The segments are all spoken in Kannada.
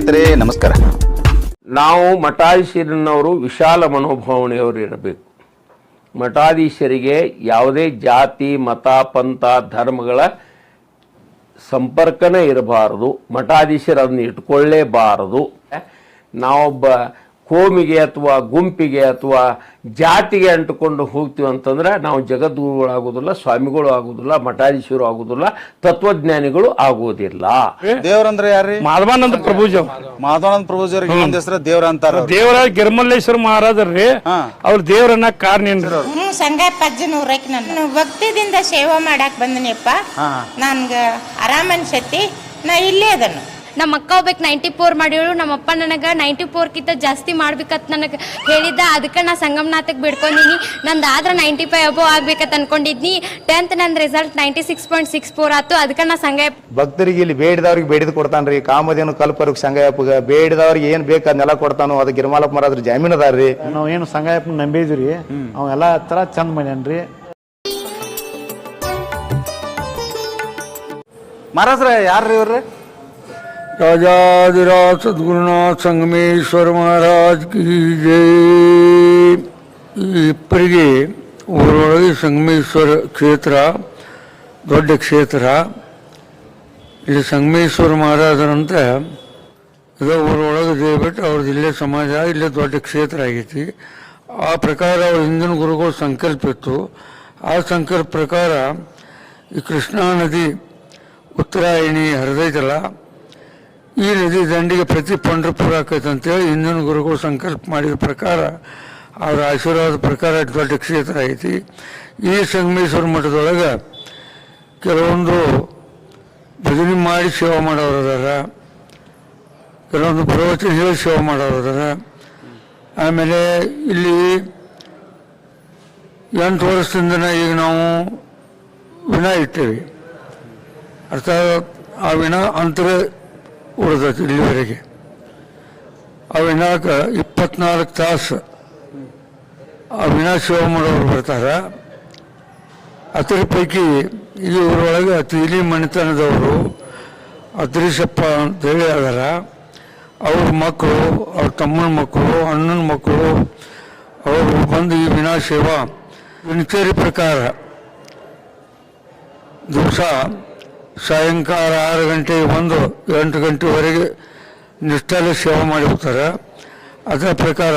ಸ್ನೇಹಿತರೆ, ನಮಸ್ಕಾರ. ನಾವು ಮಠಾಧೀಶರನ್ನವರು ವಿಶಾಲ ಮನೋಭಾವನೆಯವರು ಇರಬೇಕು. ಮಠಾಧೀಶರಿಗೆ ಯಾವುದೇ ಜಾತಿ, ಮತ, ಪಂಥ, ಧರ್ಮಗಳ ಸಂಪರ್ಕನೇ ಇರಬಾರದು. ಮಠಾಧೀಶರು ಅದನ್ನು ಇಟ್ಕೊಳ್ಳೇಬಾರದು. ನಾವೊಬ್ಬ ಕೋಮಿಗೆ ಅಥವಾ ಗುಂಪಿಗೆ ಅಥವಾ ಜಾತಿಗೆ ಅಂಟುಕೊಂಡು ಹೋಗ್ತೀವಿ ಅಂತಂದ್ರೆ ನಾವು ಜಗದ್ಗುರುಗಳಾಗೋದಿಲ್ಲ ಸ್ವಾಮಿಗಳು ಆಗೋದಿಲ್ಲ ಮಠಾಧೀಶರು ಆಗೋದಿಲ್ಲ ತತ್ವಜ್ಞಾನಿಗಳು ಆಗೋದಿಲ್ಲ. ದೇವರಂದ್ರೆ ಯಾರ್ರಿ? ಮಾಧವಾನಂದ ಪ್ರಭುಜ ಮಾಧವಾನಂದ ಪ್ರಭುಜ ದೇವರ ಹೆಸರು ದೇವ್ರ ಅಂತಾರ ದೇವರ ಗಿರ್ಮಲ್ಲೇಶ್ವರ ಮಹಾರಾಜರ್ರಿ ರೀ ಅವ್ರ ದೇವರನ್ನ ಕಾರಣ ಸಂಘ ಪಜ್ಜನೂರಕ್ಕೆ ನಾನು. ಭಕ್ತಿದಿಂದ ಸೇವೆ ಮಾಡಕ್ ಬಂದನಿಯಪ್ಪ ನನ್ಗ ಆರಾಮನ್ ಶಕ್ತಿ ನಾ ಇಲ್ಲೇ ಅದನ್ನು. ನಮ್ಮ ಅಕ್ಕ ಒಬ್ಬಕ್ಕೆ ನೈಂಟಿ ಫೋರ್ ಮಾಡಿರು ನಮ್ಮ ಅಪ್ಪ ನನಗೆ ನೈಂಟಿ ಫೋರ್ಕಿಂತ ಜಾಸ್ತಿ ಮಾಡ್ಬೇಕಂತ ನನಗೆ ಹೇಳಿದ್ದ. ಅದಕ್ಕೆ ನಾ ಸಂಗಮನಾಥಕ್ಕೆ ಬಿಡ್ಕೊಂಡಿನಿ. ನಂದು ಆದ್ರೆ ನೈಂಟಿ ಫೈವ್ ಅಬೋ ಆಗ್ಬೇಕಂತ ಅನ್ಕೊಂಡಿದ್ನಿ. ಟೆಂತ್ ನನ್ನ result ninety six point six four ಆಯ್ತು. ಅದಕ್ಕೆ ನಾ ಸಂಘ ಭಕ್ತರಿಗೆ ಇಲ್ಲಿ ಬೇಡಿದವ್ರಿಗೆ ಬೇಡಿದ್ ಕೊಡ್ತಾನ್ರಿ. ಕಾಮಧೇನು ಕಲ್ಪರಿಗೆ ಸಂಗಯಪ್ಪಗ ಬೇಡಿದವ್ರಿಗೆ ಏನು ಬೇಕು ಅದನ್ನೆಲ್ಲ ಕೊಡ್ತಾನು ಅದು ಗಿರ್ಮಾಲಪ್ಪ ಮರಾದ್ರ ಜಾಮೀನ್ ರೀ ನಾವು ಏನು ಸಂಗಾಯಪ್ಪನ ನಂಬಿದ್ರಿ ಅವ ಎಲ್ಲಾ ತರ ಚಂದ ಮಾಡ್ಯಾನ್ರಿ. ಮಹಾರಾಜ್ರ ಯಾರ್ರಿ ಇವ್ರಿ? ರಾಜಾದಿರಾಜ सद्गुरुनाथ संगमेश्वर ಮಹಾರಾಜ್ की जय। ಈ ಇಬ್ಬರಿಗೆ ಊರೊಳಗೆ ಸಂಗಮೇಶ್ವರ ಕ್ಷೇತ್ರ ದೊಡ್ಡ ಕ್ಷೇತ್ರ ಇಲ್ಲಿ ಸಂಗಮೇಶ್ವರ ಮಹಾರಾಜರಂತ ಇದು ಊರೊಳಗೆ ದೇವಬಿಟ್ಟು ಅವ್ರದ್ದು ಇಲ್ಲೇ ಸಮಾಜ ಇಲ್ಲೇ ದೊಡ್ಡ ಕ್ಷೇತ್ರ ಆಗೈತಿ ಆ ಪ್ರಕಾರ ಅವ್ರ ಹಿಂದಿನ ಗುರುಗಳು ಸಂಕಲ್ಪ ಇತ್ತು ಆ ಸಂಕಲ್ಪ ಪ್ರಕಾರ ಈ ಕೃಷ್ಣಾ ನದಿ ಉತ್ತರಾಯಣಿ ಹರಿದೈತಲ್ಲ ಈ ನದಿ ದಂಡಿಗೆ ಪ್ರತಿ ಪಂಡ್ರಪುರ ಆಕೈತೆ ಅಂತೇಳಿ ಹಿಂದಿನ ಗುರುಗಳು ಸಂಕಲ್ಪ ಮಾಡಿದ ಪ್ರಕಾರ ಅವರ ಆಶೀರ್ವಾದ ಪ್ರಕಾರ ದೊಡ್ಡ ಕ್ಷೇತ್ರ ಐತಿ. ಈ ಸಂಗಮೇಶ್ವರ ಮಠದೊಳಗೆ ಕೆಲವೊಂದು ಭಜನೆ ಮಾಡಿ ಸೇವೆ ಮಾಡೋರು ಅದಾರ. ಕೆಲವೊಂದು ಪ್ರವಚನ ಹೇಳಿ ಸೇವೆ ಮಾಡೋರು ಅದಾರ. ಆಮೇಲೆ ಇಲ್ಲಿ ಎಂಟು ವರ್ಷದಿಂದ ಈಗ ನಾವು ವಿನ ಇಟ್ಟೇವೆ. ಅರ್ಥ ಆ ವಿನ ಅಂತರ ಉಳಿದೈತಿ ಇಲ್ಲಿವರೆಗೆ ಅವಿನಾಕ ವಿನಾಕ ಇಪ್ಪತ್ನಾಲ್ಕು ತಾಸು ಸೇವೆ ಮಾಡೋರು ಬರ್ತಾರೆ. ಅದರ ಪೈಕಿ ಇಲ್ಲಿ ಊರೊಳಗೆ ತೀಲಿ ಮಣಿತನದವರು ಅದ್ರಿಸಪ್ಪ ಅಂತೇಳಿ ಅದಾರ. ಅವ್ರ ಮಕ್ಕಳು, ಅವ್ರ ತಮ್ಮನ ಮಕ್ಕಳು, ಅಣ್ಣನ ಮಕ್ಕಳು, ಅವರು ಬಂದು ಈ ವಿನಾ ಸೇವಾ. ದಿನಚರಿ ಪ್ರಕಾರ ದಿವಸ ಸಾಯಂಕಾಲ ಆರು ಗಂಟೆಗೆ ಬಂದು ಎಂಟು ಗಂಟೆವರೆಗೆ ನಿಷ್ಠಾಲೆ ಸೇವೆ ಮಾಡಿ ಹೋಗ್ತಾರೆ. ಅದರ ಪ್ರಕಾರ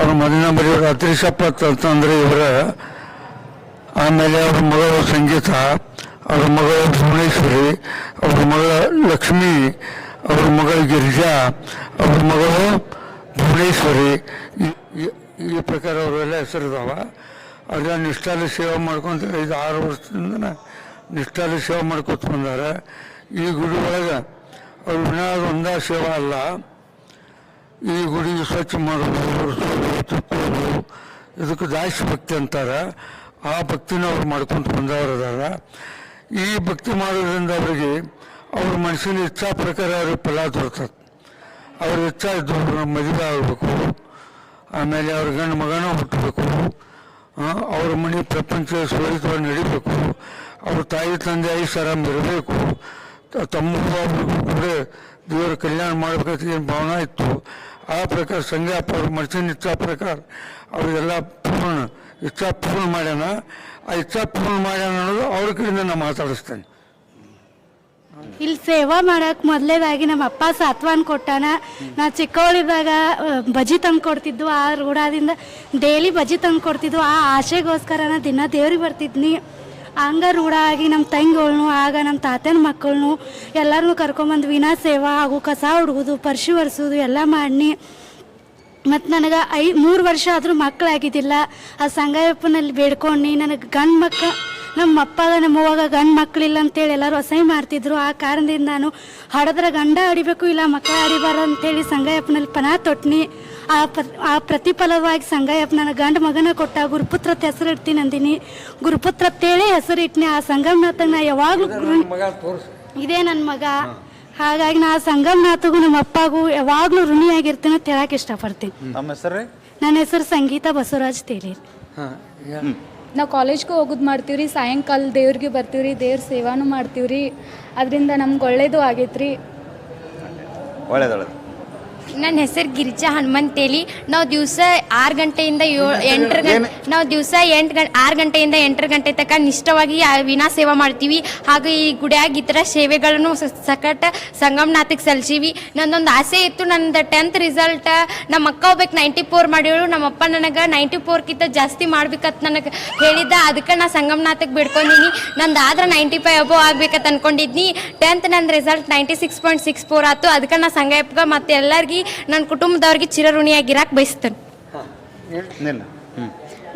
ಅವ್ರ ಮೊದಲನೇ ಮನೆಯವರು ಅತ್ರಿಸಪ್ಪ ಅಂತಂದ್ರೆ ಇವರ ಆಮೇಲೆ ಅವ್ರ ಮಗಳು ಸಂಗೀತ, ಅವ್ರ ಮಗಳು ಭುವನೇಶ್ವರಿ, ಅವ್ರ ಮಗಳ ಲಕ್ಷ್ಮಿ, ಅವ್ರ ಮಗಳು ಗಿರಿಜಾ, ಅವ್ರ ಮಗಳು ಭುವನೇಶ್ವರಿ, ಈ- ಪ್ರಕಾರ ಅವರೆಲ್ಲ ಹೆಸರಿದಾವ. ಅವರೆಲ್ಲ ನಿಷ್ಠಾಲಿ ಸೇವೆ ಮಾಡ್ಕೊಂತ ಐದು ಆರು ವರ್ಷದಿಂದ ನಿಷ್ಠಾಲಿ ಸೇವೆ ಮಾಡ್ಕೊತ ಬಂದಾರೆ ಈ ಗುಡಿ ಒಳಗೆ ಅವ್ರು ವಿನಾದ ಒಂದೇ ಸೇವೆ ಅಲ್ಲ. ಈ ಗುಡಿ ಸ್ವಚ್ಛ ಮಾಡೋದು, ಒರೆಸೋದು ಇದಕ್ಕೆ ದಾಸಿ ಭಕ್ತಿ ಅಂತಾರೆ. ಆ ಭಕ್ತಿನ ಅವ್ರು ಮಾಡ್ಕೊತ ಬಂದವರು ಅದಾರ ಈ ಭಕ್ತಿ ಮಾಡೋದ್ರಿಂದ ಅವರಿಗೆ ಅವ್ರ ಮನಸ್ಸಿನ ಇಚ್ಛಾ ಪ್ರಕಾರ ಅವ್ರಿಗೆ ಫಲ ದೊರೆತದೆ ಅವ್ರ ಇಚ್ಛಾ ಇದ್ದು ಮದುವೆ ಆಗಬೇಕು. ಆಮೇಲೆ ಅವ್ರ ಗಂಡು ಮಗನ ಹುಟ್ಟಬೇಕು. ಅವ್ರ ಮನೆ ಪ್ರಪಂಚ ಸುರಳಿತವಾಗಿ ನಡಿಬೇಕು. ಅವ್ರ ತಾಯಿ ತಂದೆ ಐಷಾರಾಮ್ ಇರಬೇಕು. ತ- ತಮ್ಮ ಕೂಡ ದೇವರ ಕಲ್ಯಾಣ ಮಾಡಬೇಕು ಏನು ಭಾವನೆ ಇತ್ತು. ಆ ಪ್ರಕಾರ ಸಂಗಪ್ಪ ಅವ್ರ ಮನುಷ್ಯನ ಇಚ್ಛಾ ಪ್ರಕಾರ ಅವರಿಗೆಲ್ಲ ಪೂರ್ಣ ಇಚ್ಛಾ ಪೂರ್ಣ ಮಾಡ್ಯಾನ. ಆ ಇಚ್ಛಾ ಪೂರ್ಣ ಮಾಡ್ಯಾನ ಅನ್ನೋದು ಅವ್ರ ಕಡೆಯಿಂದ ನಾನು ಮಾತಾಡಿಸ್ತೇನೆ. ಇಲ್ಲಿ ಸೇವಾ ಮಾಡಕ್ಕೆ ಮೊದಲೇದಾಗಿ ನಮ್ಮ ಅಪ್ಪ ಸಾತ್ವಾನ್ ಕೊಟ್ಟಾನ. ನಾ ಚಿಕ್ಕವಳಿದ್ದಾಗ ಬಜಿ ತಂದು ಕೊಡ್ತಿದ್ದು ಆ ರೂಢಾದಿಂದ ಡೈಲಿ ಬಜ್ಜಿ ತಂದು ಕೊಡ್ತಿದ್ವು. ಆ ಆಸೆಗೋಸ್ಕರ ನಾ ದಿನ ದೇವ್ರಿಗೆ ಬರ್ತಿದ್ನಿ. ಹಂಗ ರೂಢ ಆಗಿ ನಮ್ಮ ತಂಗಿಗಳ್ನು, ಆಗ ನಮ್ಮ ತಾತನ ಮಕ್ಕಳನ್ನು ಎಲ್ಲರನ್ನೂ ಕರ್ಕೊಂಬಂದು ವಿನಾ ಸೇವಾ ಹಾಗೂ ಕಸ ಹುಡುಗುದು ಪರ್ಶಿ ಒರೆಸೋದು ಎಲ್ಲ ಮಾಡಿ ಮತ್ತು ನನಗೆ ಐ, ಮೂರು ವರ್ಷ ಆದರೂ ಮಕ್ಕಳಾಗಿದ್ದಿಲ್ಲ ಆ ಸಂಗಯಪ್ಪನಲ್ಲಿ ಬೇಡ್ಕೊಂಡು ನನಗೆ ಗಂಡ ಮಕ್ಕ ನಮ್ಮ ಅಪ್ಪಗ ನಮ್ಮ ಅವ್ವಾಗ ಗಂಡು ಮಕ್ಕಳಿಲ್ಲ ಅಂತೇಳಿ ಎಲ್ಲರೂ ಅಸಹ್ಯ ಮಾಡ್ತಿದ್ರು. ಆ ಕಾರಣದಿಂದ ನಾನು ಹಡದ್ರೆ ಗಂಡ ಅಡಿಬೇಕು ಇಲ್ಲ ಮಕ್ಕಳ ಅಡಿಬಾರ ಅಂತೇಳಿ ಸಂಗಯಪ್ಪನಲ್ಲಿ ಪನ ತೊಟ್ನಿ. ಆ ಪ ಆ ಪ್ರತಿಫಲವಾಗಿ ಸಂಗಯಪ್ಪ ನನ್ನ ಗಂಡ ಮಗನ ಕೊಟ್ಟ ಗುರುಪುತ್ರ ಹೆಸರು ಇಡ್ತೀನಿ ಅಂದಿನಿ ಗುರುಪುತ್ರ ತೇಳಿ ಹೆಸರು ಇಟ್ಟಿನಿ ಆ ಸಂಗಮನಾಥಗೆ ನಾ ಯಾವಾಗಲೂ ಇದೇ ನನ್ನ ಮಗ ಹಾಗಾಗಿ ನಾ ಸಂಗಮನಾಥಗೂ ನಮ್ಮ ಅಪ್ಪಗೂ ಯಾವಾಗಲೂ ಋಣಿಯಾಗಿರ್ತೀನಿ ಅಂತ ಹೇಳಕ್ಕೆ ಇಷ್ಟಪಡ್ತೀನಿ. ನಮ್ಮ ಹೆಸರು? ನನ್ನ ಹೆಸರು ಸಂಗೀತ ಬಸವರಾಜ್ ತೇಲಿ. ನಾವು ಕಾಲೇಜ್ಗೂ ಹೋಗೋದು ಮಾಡ್ತೀವಿ ರೀ ಸಾಯಂಕಾಲ ದೇವ್ರಿಗೆ ಬರ್ತೀವಿ ರೀ ದೇವ್ರ ಸೇವಾನು ಮಾಡ್ತೀವಿ ರೀ ಅದರಿಂದ ನಮ್ಗೆ ಒಳ್ಳೇದು ಆಗೈತ್ರಿ. ರೀ ಒಳ್ಳೇದು ಒಳ್ಳೇದು. ನನ್ನ ಹೆಸರು ಗಿರಿಜಾ ಹನುಮಂತೇಲಿ ನಾವು ದಿವಸ ಆರು ಗಂಟೆಯಿಂದ ಏಳು ಎಂಟರ ಗಂಟೆ ನಾವು ದಿವಸ ಎಂಟು ಗಂಟೆ ಆರು ಗಂಟೆಯಿಂದ ಎಂಟರ ಗಂಟೆ ತನಕ ನಿಷ್ಠವಾಗಿ ಆ ವಿನಾ ಸೇವಾ ಮಾಡ್ತೀವಿ. ಹಾಗೂ ಈ ಗುಡಿಯಾಗ ಈ ಥರ ಸೇವೆಗಳನ್ನು ಸ- ಸಕಟ ಸಂಗಮನಾಥಕ್ಕೆ ಸಲ್ಸೀವಿ ನಂದೊಂದು ಆಸೆ ಇತ್ತು. ನಂದು ಟೆಂತ್ ರಿಸಲ್ಟ್ ನಮ್ಮ ಅಕ್ಕ ಹೋಗ್ಬೇಕು ನೈಂಟಿ ಫೋರ್ ಮಾಡಿವಳು ನಮ್ಮಪ್ಪ ನನಗೆ ನೈಂಟಿ ಫೋರ್ಕಿಂತ ಜಾಸ್ತಿ ಮಾಡ್ಬೇಕಂತ ನನಗೆ ಹೇಳಿದ್ದ. ಅದಕ್ಕೆ ನಾ ಸಂಗಮನಾಥಕ್ಕೆ ಬಿಡ್ಕೊಂಡಿನಿ. ನಂದು ಆದ್ರೆ ನೈಂಟಿ ಫೈವ್ ಅಬೋ ಆಗ್ಬೇಕಂತ ಅನ್ಕೊಂಡಿದ್ನಿ. ಟೆಂತ್ ನನ್ನ result ninety six point six four ಆಯ್ತು ಅದಕ್ಕೆ ನಾ ಸಂಗಪ್ಪ ಮತ್ತೆ ಎಲ್ಲರಿಗೆ ನನ್ನ ಕುಟುಂಬದವ್ರಿಗೆ ಚಿರಋಣಿಯಾಗಿರಾಕ್ ಬಯಸ್ತೇನೆ. ನಿಲ್ಲ. ಹ್ಞೂ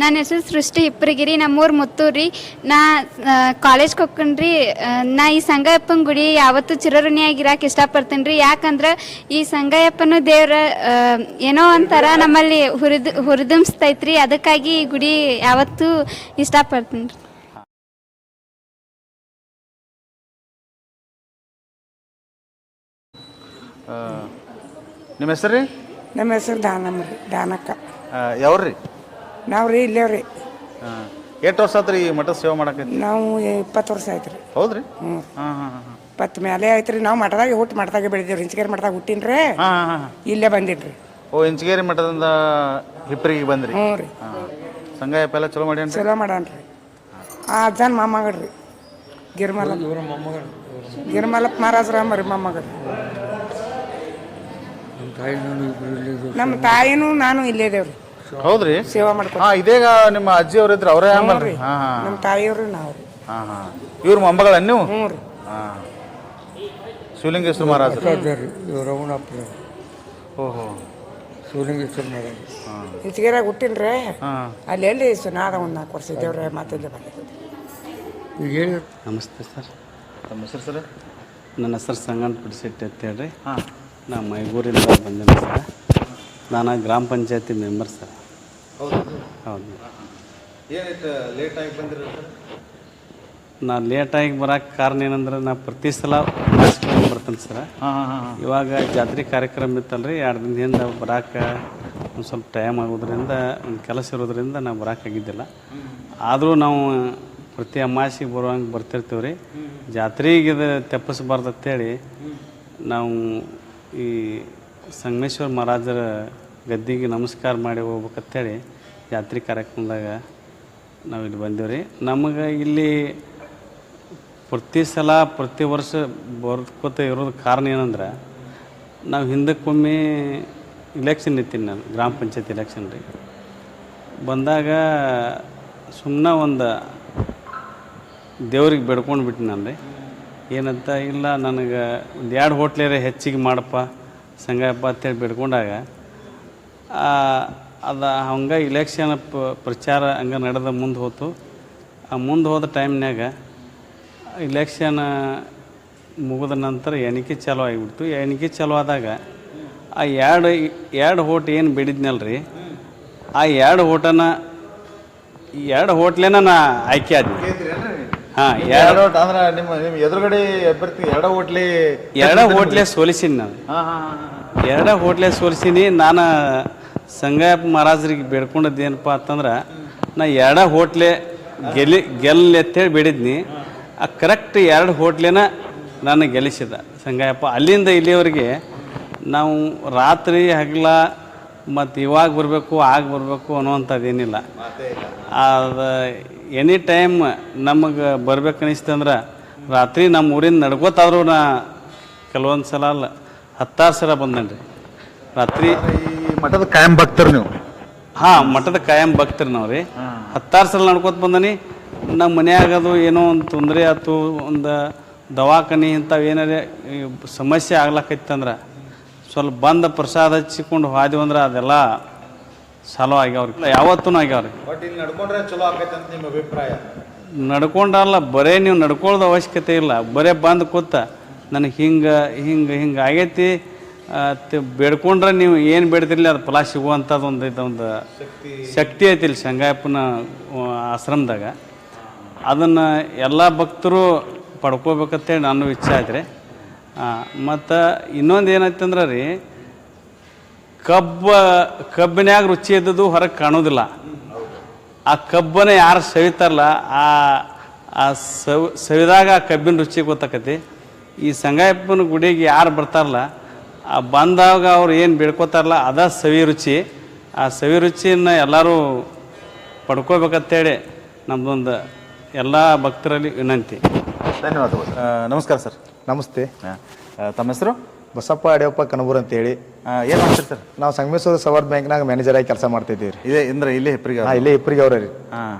ನನ್ನ ಹೆಸರು ಸೃಷ್ಟಿ ಇಪ್ಪರಿಗಿರಿ ನಮ್ಮೂರು ಮುತ್ತೂರಿ. ನಾ ಕಾಲೇಜ್ಗೆ ಹೋಗ್ಕೊಂಡ್ರಿ ನಾ ಈ ಸಂಗಯಪ್ಪನ ಗುಡಿ ಯಾವತ್ತೂ ಚಿರಋಣಿಯಾಗಿರಾಕ ಇಷ್ಟಪಡ್ತೀನಿ ರೀ ಯಾಕಂದ್ರೆ ಈ ಸಂಗಯಪ್ಪನ ದೇವ್ರ ಆ, ಏನೋ ಒಂಥರ ನಮ್ಮಲ್ಲಿ ಹುರಿದು ಹುರಿದುಂಬಿಸ್ತೈತ್ರಿ. ಅದಕ್ಕಾಗಿ ಈ ಗುಡಿ ಯಾವತ್ತೂ ಇಷ್ಟಪಡ್ತೀನಿ ರೀ ನಿಮ್ಮ ಹೆಸರು ರೀ? ನಮ್ಮ ಹೆಸರು ದಾನಮ್ಮ ರೀ ದಾನಕ್ಕ. ಯಾವ್ರಿ ನಾವು ರೀ ಇಲ್ಲೇ ರೀ. ಹಾಂ ಎಷ್ಟು ವರ್ಷ ಆತ್ರಿ ಈ ಮಠದ ಸೇವೆ ಮಾಡಕ್ಕೆ ನಾವು ಇಪ್ಪತ್ತು ವರ್ಷ ಆಯ್ತು ರೀ. ಹೌದ್ರಿ? ಹ್ಞೂ ಹಾಂ ಹಾಂ ಹಾಂ ಇಪ್ಪತ್ತು ಮೇಲೆ ಆಯ್ತು ರೀ ನಾವು ಮಠದಾಗ ಹುಟ್ಟು ಮಠದಾಗ ಬೆಳೆದೇವ್ರಿ ಹಿಂಚಗೇರಿ ಮಠದಾಗ ಹುಟ್ಟಿನ್ರಿ ರೀ. ಹಾಂ ಹಾಂ ಇಲ್ಲೇ ಬಂದಿನ್ರಿ ಓ ಇಂಚಗೇರಿ ಮಠದಿಂದ ಹಿಪ್ರಿಗೆ ಬಂದ್ರಿ? ಹ್ಞೂ ರೀ. ಹಾಂ ಸಂಘಯಪ್ಪ ಎಲ್ಲ ಚಲೋ ಮಾಡಿ ಚಲೋ ಮಾಡಾನ್ರಿ ಆ ಅಜ್ಜನ ಮೊಮ್ಮಗಳ್ರಿ ಗಿರ್ಮಲ. ಗಿರ್ಮಲಪ್ಪ ಮಹಾರಾಜರಾಮ ರೀ ಮೊಮ್ಮಗಳ್ರಿ ನಮ್ಮ ತಾಯಿನೂ ನಾನು ಇಲ್ಲೇ ಇದೇವ್ರಿ ಹೌದ್ರಿ? ಸೇವಾ ಮಾಡ್ಕೊಂಡು ಹಾಂ ಇದೇಗ ನಿಮ್ಮ ಅಜ್ಜಿ ಅವ್ರ ಇದ್ರ ಅವರೇ ಹಾಂ ನಮ್ಮ ತಾಯಿಯವ್ರು ನಾವು ಹಾಂ ಹಾಂ. ಇವ್ರ ಮೊಮ್ಮಗಳ ನೀವು? ಹ್ಞೂ ರೀ. ಹಾಂ. ಶಿವಲಿಂಗೇಶ್ವರ ಮಹಾರಾಜರು. ರಮಣಪ್ಪ ಓಹೋ. ಶಿವಲಿಂಗೇಶ್ವರ ಮಹಾರಾಜ ಇಂಚಿಗೇರಾಗ ಹುಟ್ಟಿನ ರೀ ಹಾಂ. ಅಲ್ಲಿ ಎಲ್ಲಿ ಸುನಾದ ಒಂದು ನಾಲ್ಕು ವರ್ಷ ಇದ್ದೇವ್ರಿ ಮತ್ತೆ ಇಲ್ಲೇ ಬಂದಿದ್ದೀವಿ ಈಗ ಹೇಳಿ. ನಮಸ್ತೆ ಸರ್. ತಮ್ಮ ಹೆಸರು ಸರ್? ನನ್ನ ಹೆಸರು ಸಂಗಣ್ಣ ಪಿಡಿಸಿಟ್ಟಿ ಅಂತ ಹೇಳ್ರಿ. ಹಾಂ. ನಾ ಮೈಗೂರಿಂದ ಬಂದೇನೆ ಸರ್. ನಾನು ಗ್ರಾಮ ಪಂಚಾಯತಿ ಮೆಂಬರ್ ಸರ್. ಹೌದು. ಹೌದು. ಏನಿತ್ತು ಲೇಟ್ ಆಗಿ ಬಂದಿರ ನಾ ಲೇಟಾಗಿ ಬರೋಕ್ಕೆ ಕಾರಣ ಏನಂದ್ರೆ ನಾ ಪ್ರತಿ ಸಲ ಮಾಡಿಸ್ಕೊಂಡು ಬರ್ತೇನೆ ಸರ್. ಇವಾಗ ಜಾತ್ರೆ ಕಾರ್ಯಕ್ರಮ ಇತ್ತಲ್ರಿ ಎರಡು ದಿನದಿಂದ ಬರೋಕೆ ಒಂದು ಸ್ವಲ್ಪ ಟೈಮ್ ಆಗೋದ್ರಿಂದ ಒಂದು ಕೆಲಸ ಇರೋದ್ರಿಂದ ನಾವು ಬರೋಕ್ಕಾಗಿದ್ದಿಲ್ಲ ಆದರೂ ನಾವು ಪ್ರತಿ ಅಮಾಸಿಗೆ ಬರುವಂಗೆ ಬರ್ತಿರ್ತೀವಿ ರೀ ಜಾತ್ರೆಗೆ ಇದು ತೆಪ್ಪಿಸ್ಬಾರ್ದು ಅಂತೇಳಿ ನಾವು ಈ ಸಂಗಮೇಶ್ವರ ಮಹಾರಾಜರ ಗದ್ದಿಗೆ ನಮಸ್ಕಾರ ಮಾಡಿ ಹೋಗ್ಬೇಕಂತೇಳಿ ಜಾತ್ರೆ ಕಾರ್ಯಕ್ರಮದಾಗ ನಾವು ಇಲ್ಲಿ ಬಂದೀವಿ ರೀ. ನಮಗೆ ಇಲ್ಲಿ ಪ್ರತಿ ಸಲ, ಪ್ರತಿ ವರ್ಷ ಬರ್ಕೋತ ಇರೋದು ಕಾರಣ ಏನಂದ್ರೆ, ನಾವು ಹಿಂದಕ್ಕೊಮ್ಮೆ ಇಲೆಕ್ಷನ್ ಇತ್ತೀನಿ ನಾನು, ಗ್ರಾಮ ಪಂಚಾಯತ್ ಇಲೆಕ್ಷನ್ ರೀ. ಬಂದಾಗ ಸುಮ್ಮನೆ ಒಂದು ದೇವ್ರಿಗೆ ಬೇಡ್ಕೊಂಡು ಬಿಟ್ಟು ನಾನು ರೀ. ಏನಂತ ಇಲ್ಲ, ನನಗೆ ಒಂದು ಎರಡು ಹೋಟ್ಲೇರೆ ಹೆಚ್ಚಿಗೆ ಮಾಡಪ್ಪ ಸಂಗಪ್ಪ ಅಂತೇಳಿ ಬಿಡ್ಕೊಂಡಾಗ ಅದು ಹಂಗೆ ಇಲೆಕ್ಷನ್ ಪ, ಪ್ರಚಾರ ಹಂಗೆ ನಡೆದ ಮುಂದೆ ಹೋತು. ಆ ಮುಂದೆ ಹೋದ ಟೈಮ್ನಾಗ ಇಲೆಕ್ಷನ್ ಮುಗಿದ ನಂತರ ಎಣಿಕೆ ಚಾಲು ಆಗಿಬಿಡ್ತು. ಎಣಿಕೆ ಚಾಲು ಆದಾಗ ಆ ಎರಡು ಎರಡು ಹೋಟ್ ಏನು ಬೇಡಿದ್ನಲ್ರಿ? ಆ ಎರಡು ಹೋಟನ ಎರಡು ಹೋಟ್ಲೇನ ನಾ ಆಯ್ಕೆ ಆದ್ನಿ. ಹಾಂ ಎರಡು ಅಂದ್ರೆ ನಿಮ್ಮ ನಿಮ್ಮ ಎದುರುಗಡೆ ಅಭ್ಯರ್ಥಿ ಎರಡ ಹೋಟ್ಲಿ ಎರಡ ಹೋಟ್ಲೆ ಸೋಲಿಸೀನಿ ನಾನು. ಎರಡ ಹೋಟ್ಲೆ ಸೋಲಿಸೀನಿ. ನಾನು ಸಂಗಯ್ಯ ಮಹಾರಾಜರಿಗೆ ಬೇಡ್ಕೊಂಡದ್ದು ಏನಪ್ಪ ಅಂತಂದ್ರೆ ನಾ ಎರಡ ಹೋಟ್ಲೆ ಗೆಲ್ಲಿ ಗೆಲ್ಲಿ ಅಂತೇಳಿ ಬೇಡಿದ್ನಿ. ಆ ಕರೆಕ್ಟ್ ಎರಡು ಹೋಟ್ಲೇನ ನಾನು ಗೆಲ್ಲಿಸಿದ ಸಂಗಾಯಪ್ಪ. ಅಲ್ಲಿಂದ ಇಲ್ಲಿವರೆಗೆ ನಾವು ರಾತ್ರಿ ಹಗಲ ಮತ್ತು ಇವಾಗ ಬರಬೇಕು ಆಗ ಬರಬೇಕು ಅನ್ನೋವಂಥದ್ದೇನಿಲ್ಲ. ಅದು ಎನಿ ಟೈಮ್ ನಮಗೆ ಬರ್ಬೇಕು ಅನಿಸ್ತಂದ್ರೆ ರಾತ್ರಿ ನಮ್ಮ ಊರಿಂದ ನಡ್ಕೋತಾದ್ರೂ ನಾ ಕೆಲವೊಂದು ಸಲ ಅಲ್ಲ ಹತ್ತಾರು ಸಲ ರೀ ರಾತ್ರಿ ಈ ಮಠದ ಕಾಯಂ ಭಕ್ತರು ನೀವು? ಹಾಂ ಮಠದ ಕಾಯಂ ಭಕ್ತರು ನಾವು ರೀ ಹತ್ತಾರು ಸಲ ನಡ್ಕೋತ ಬಂದನಿ. ನಮ್ಮ ಮನ್ಯಾಗದು ಏನೋ ಒಂದು ತೊಂದರೆ ಆಯ್ತು ಒಂದು ದವಾಖಾನೆ ಇಂಥವು ಏನಾರ ಈ ಸಮಸ್ಯೆ ಆಗ್ಲಕ್ಕೈತಂದ್ರೆ ಸ್ವಲ್ಪ ಬಂದ ಪ್ರಸಾದ ಹಚ್ಚಿಕೊಂಡು ಹೋದೆವು ಅಂದ್ರೆ ಅದೆಲ್ಲ ಚಾಲೋ ಆಗ್ಯಾವ್ರಿ. ಯಾವತ್ತೂ ಆಗ್ಯಾವ್ರಿ. ಬಟ್ ಇಲ್ಲಿ ನಡ್ಕೊಂಡ್ರೆ ಚಲೋ ಆಗೈತೆ ಅಂತ ನಿಮ್ಮ ಅಭಿಪ್ರಾಯ? ನಡ್ಕೊಂಡಲ್ಲ ಬರೇ ನೀವು ನಡ್ಕೊಳ್ಳೋದು ಅವಶ್ಯಕತೆ ಇಲ್ಲ. ಬರೇ ಬಂದು ಕೂತ ನನಗೆ ಹಿಂಗೆ ಹಿಂಗೆ ಹಿಂಗೆ ಆಗೈತಿ ಬೇಡ್ಕೊಂಡ್ರೆ ನೀವು ಏನು ಬೇಡ್ತಿರ್ಲಿ ಅದು ಫಲ ಸಿಗುವಂಥದ್ದು ಒಂದು ಇದು ಒಂದು ಶಕ್ತಿ. ಐತಿ ಇಲ್ಲಿ ಶಂಗಾಯಪ್ಪನ ಆಶ್ರಮದಾಗ. ಅದನ್ನು ಎಲ್ಲ ಭಕ್ತರು ಪಡ್ಕೋಬೇಕಂತೇಳಿ ನಾನು ಇಚ್ಛೆ ಐತ್ರಿ ಮತ್ತು ಇನ್ನೊಂದು ಏನಾಯ್ತಂದ್ರೆ ರೀ ಕಬ್ಬ ಕಬ್ಬಿನ್ಯಾಗ ರುಚಿ ಇದ್ದದ್ದು ಹೊರಗೆ ಕಾಣೋದಿಲ್ಲ. ಆ ಕಬ್ಬನ ಯಾರು ಸವಿತಾರಲ್ಲ ಆ ಆ ಸವ್ ಸವಿದಾಗ ಆ ಕಬ್ಬಿನ ರುಚಿ ಗೊತ್ತಾಕತಿ. ಈ ಸಂಗಾಯಪ್ಪನ ಗುಡಿಗೆ ಯಾರು ಬರ್ತಾರಲ್ಲ ಆ ಬಂದಾಗ ಅವ್ರು ಏನು ಬೇಡ್ಕೋತಾರಲ್ಲ ಅದ ಸವಿ ರುಚಿ. ಆ ಸವಿ ರುಚಿಯನ್ನು ಎಲ್ಲರೂ ಪಡ್ಕೋಬೇಕಂತೇಳಿ ನಮ್ಮದೊಂದು ಎಲ್ಲ ಭಕ್ತರಲ್ಲಿ ವಿನಂತಿ. ಧನ್ಯವಾದಗಳು. ನಮಸ್ಕಾರ ಸರ್. ನಮಸ್ತೆ. ತಮ್ಮ ಹೆಸರು? ಬಸಪ್ಪ ಅಡಿಯಪ್ಪ ಕನಬೂರ್ ಅಂತೇಳಿ. ಏನು ಮಾಡ್ತೀರಿ ಸರ್ ನಾವು ಸಂಗಮೇಶ್ವರ ಸವರ್ ಬ್ಯಾಂಕ್ನಾಗ ಮ್ಯಾನೇಜರ್ ಆಗಿ ಕೆಲಸ ಮಾಡ್ತಿದ್ದೀವಿ ರೀ ಇದೇ ಅಂದ್ರೆ ಇಲ್ಲೇ ಹೆಪ್ರಿಗೆ ಹಾಂ ಇಲ್ಲೇ ಇಬ್ಬರಿಗೆ ಅವ್ರ ರೀ. ಹಾಂ.